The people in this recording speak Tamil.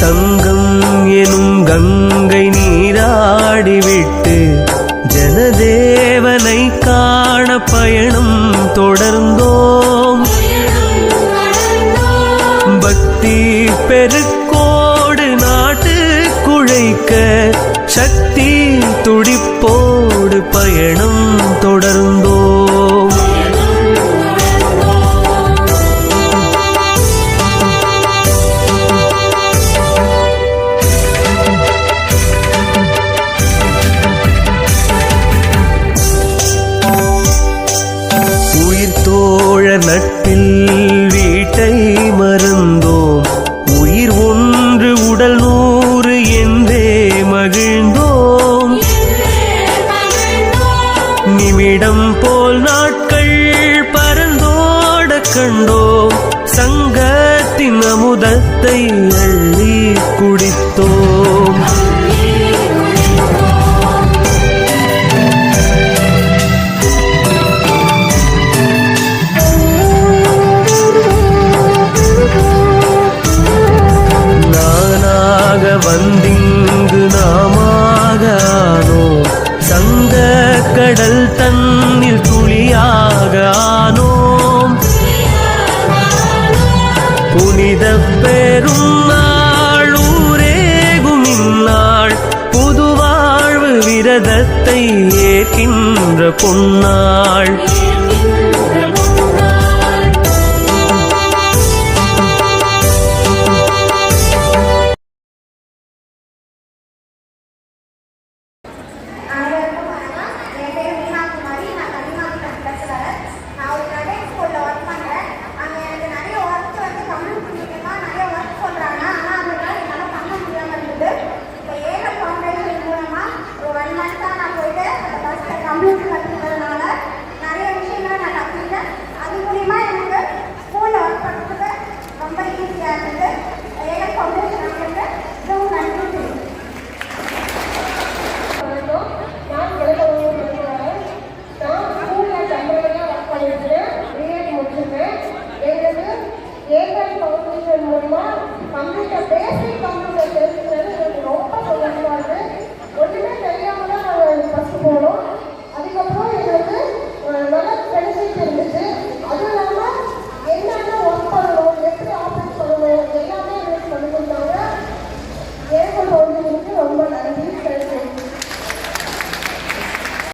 சங்கம் எனும் கங்கை நீராடிவிட்டு ஜனதேவனை காண பயணம் தொடர்ந்தோம். பக்தி பெருக்கோடு நாட்டு குழைக்க சக்தி துடிப்போ நிமிடம் போல் நாட்கள் பரந்தோட கண்டோம். சங்கத்தின் அமுதத்தை அள்ளி குடித்தோம். தன்னில் துளியாக ஆனோம். புனித பெரும் நாள் ஊரேகும் இந்நாள். புது வாழ்வு விரதத்தை ஏற்கின்ற பொன்னாள். கம்ப்யூட்டர் கற்றுக்கிறதுனால நிறைய விஷயங்களை நான் கற்றுக்கிட்டேன் அது மூலிமா எனக்கு ஸ்கூலில் ஒர்க் பண்ணுறது ரொம்ப ஈஸியாக இருந்தது. எனக்கு கம்ப்யூட்டர் நம்மளுக்கு ரொம்ப நன்றி நான் ஸ்கூலில் டெம்பரரியாக ஒர்க் பண்ணியிருக்கிறேன். பிஎட் முடிச்சிருக்கேன். எங்களுக்கு Ekal foundation computer basic computer தெரிஞ்சு